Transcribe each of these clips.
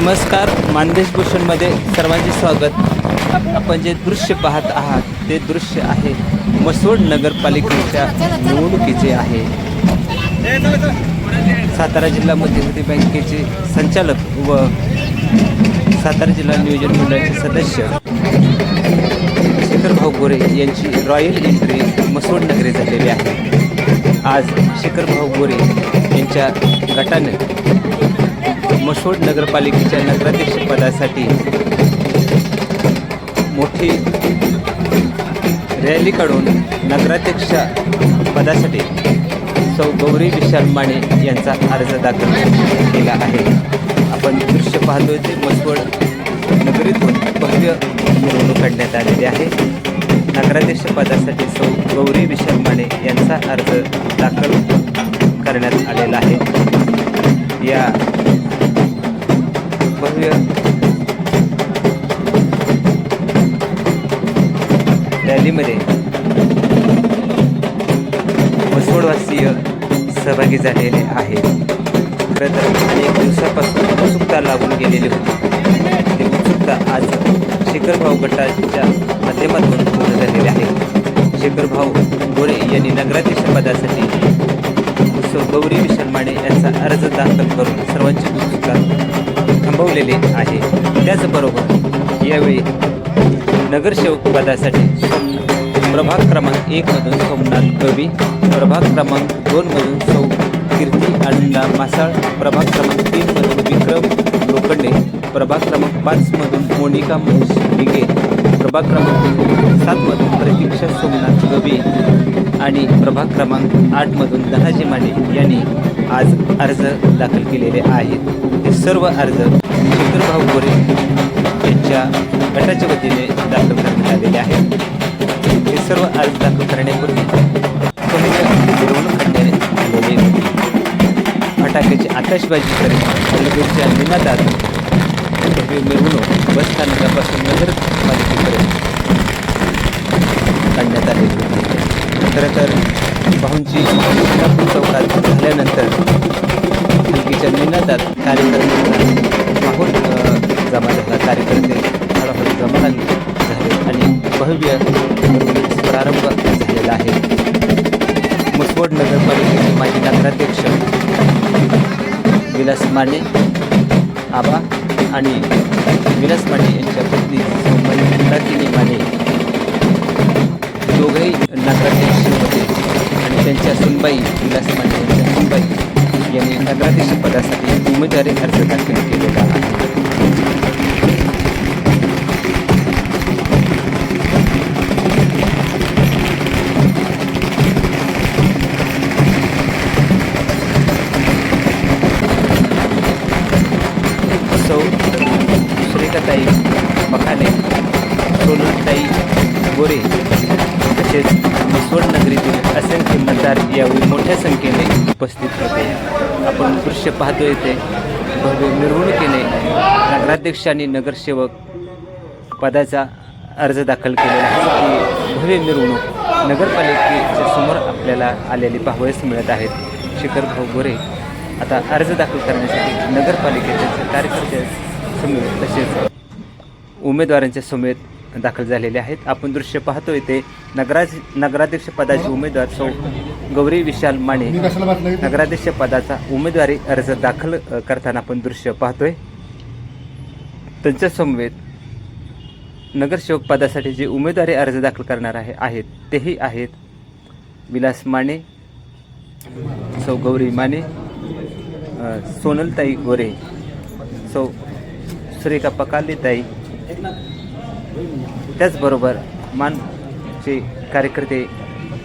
नमस्कार मानदेश भूषणमध्ये सर्वांचे स्वागत. आपण जे दृश्य पाहत आहात ते दृश्य आहे मसोड नगरपालिकेच्या निवडणुकीचे आहे. सातारा जिल्हा मध्यवर्ती बँकेचे संचालक व सातारा जिल्हा नियोजन मंडळाचे सदस्य. शेखर भाऊ गोरे यांची रॉयल एंट्री मसोड नगरी झालेली आहे. आज शेखर भाऊ गोरे यांच्या गटाने मसोड नगरपालिकेच्या नगराध्यक्ष पदासाठी मोठी रॅली काढून नगराध्यक्ष पदासाठी सौ गौरी विशाल माने यांचा अर्ज दाखल केला आहे. आपण दृश्य पाहतोय ते मसवड नगरीतून भव्य मिरवणूक काढण्यात आलेली आहे. नगराध्यक्ष पदासाठी सौ गौरी विशाल माने यांचा अर्ज दाखल करण्यात आलेला आहे. या भव्य रॅलीमध्ये मसोडवासीय सहभागी झालेले आहेत. खरं तर अनेक दिवसापासून उत्सुकता लागून गेलेली होती. ती उत्सुकता आज शेखरभाऊ गटाच्या माध्यमातून पूर्ण झालेली आहे. शेखरभाऊ गोरे यांनी नगराध्यक्ष पदासाठी उत्सव गौरी विशाल माने यांचा अर्ज दाखल करून सर्वांची उत्सुकता थांबवलेली आहे. त्याचबरोबर यावेळी नगरसेवक पदासाठी प्रभाग क्रमांक एकमधून सोमनाथ कवी प्रभाग क्रमांक दोनमधून सौ कीर्ती आनंदा मासाळ प्रभाग क्रमांक तीनमधून विक्रम लोखंडे प्रभाग क्रमांक पाचमधून मोनिका मोस डिगे प्रभाग क्रमांक सातमधून प्रतीक्षा सोमनाथ कवी. आणि प्रभाग क्रमांक आठमधून धनाजी माने यांनी आज अर्ज दाखल केलेले आहेत. हे सर्व अर्ज शेखरभाऊ गोरे यांच्या गटाच्या वतीने दाखल करण्यात आलेले आहेत. हे सर्व अर्ज दाखल करण्यापूर्वी पहिल्या फटाक्याची आकाशबाजी करीत अलगीरच्या निनादात मिरवणूक बसस्थानकापासून नगरपालिकेपर्यंत काढण्यात आलेली होती. खरं तर भाऊंची सोलापूर चौकात झाल्यानंतर मुलगीच्या निनादात कार्यकर्त्यांचा माहोल जमा झाला कार्यकर्ते हळूहळू जमा लागले झाले आणि भव्य प्रारंभ झालेला आहे. मुसवड नगरपालिकेचे माजी नगराध्यक्ष विलास माने आबा आणि विलास माने यांच्या पत्नी सोमवारी माने दोघंही नगराध्यक्ष आणि त्यांच्या सुनबाई विलास माने यांच्या सुनबाई यांनी नगराध्यक्ष पदासाठी उमेदवारी अर्ज दाखल केलेला आहे. सौ श्रीकाताई पखाले सोनताई गोरे तसेच मिसवड नगरीतील असंख्य मतदार यावेळी मोठ्या संख्येने उपस्थित होते. आपण दृश्य पाहतो येथे भव्य मिरवणुकीने नगराध्यक्ष आणि नगरसेवक पदाचा अर्ज दाखल केलेला आहे. की भव्य मिरवणूक नगरपालिकेच्या समोर आपल्याला आलेली पाहावयास मिळत आहेत शिखर भाऊ गोरे आता अर्ज दाखल करण्यासाठी नगरपालिकेच्या कार्यकर्त्या समेत तसेच उमेदवारांच्या समेत दाखल झालेले आहेत. आपण दृश्य पाहतो इथे नगराज नगराध्यक्ष पदाचे उमेदवार सौ गौरी विशाल माने नगराध्यक्ष पदाचा उमेदवारी अर्ज दाखल करताना आपण दृश्य पाहतोय. त्यांच्या समवेत नगरसेवक पदासाठी जे उमेदवारी अर्ज दाखल करणार आहे आहेत तेही आहेत. विलास माने सौ गौरी माने सोनलताई गोरे सौ सुरेखा पकालीताई त्याचबरोबर मानचे कार्यकर्ते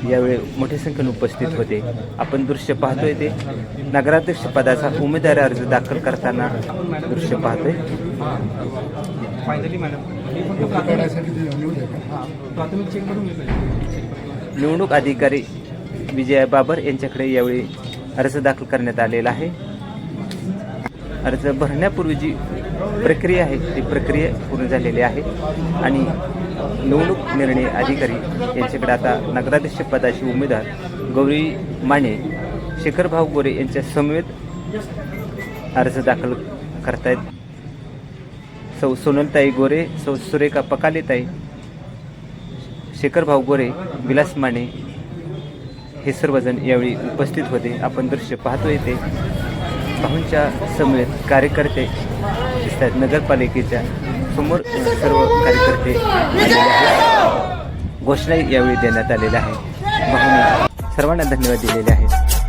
यावेळी मोठ्या संख्येने उपस्थित होते. आपण दृश्य पाहतोय ते. नगराध्यक्ष पदाचा उमेदवारी अर्ज दाखल करताना दृश्य पाहतोय. निवडणूक अधिकारी विजया बाबर यांच्याकडे यावेळी अर्ज दाखल करण्यात आलेला आहे. अर्ज भरण्यापूर्वी जी प्रक्रिया आहे ती प्रक्रिया पूर्ण झालेली आहे. आणि निवडणूक निर्णय अधिकारी यांच्याकडे आता नगराध्यक्ष पदाची उमेदवार गौरी माने शेखरभाऊ गोरे यांच्या समवेत अर्ज दाखल करतायत. सौ सोनलताई गोरे सौ सुरेखा पकालेताई शेखरभाऊ गोरे विलास माने हे सर्वजण यावेळी उपस्थित होते. आपण दृश्य पाहतो येते भाऊंच्या समेत कार्यकर्ते दिसतात नगरपालिकेच्या समोर सर्व कार्यकर्ते घोषणा यावेळी देण्यात आलेल्या आहे भाऊंनी सर्वांना धन्यवाद दिलेले आहेत.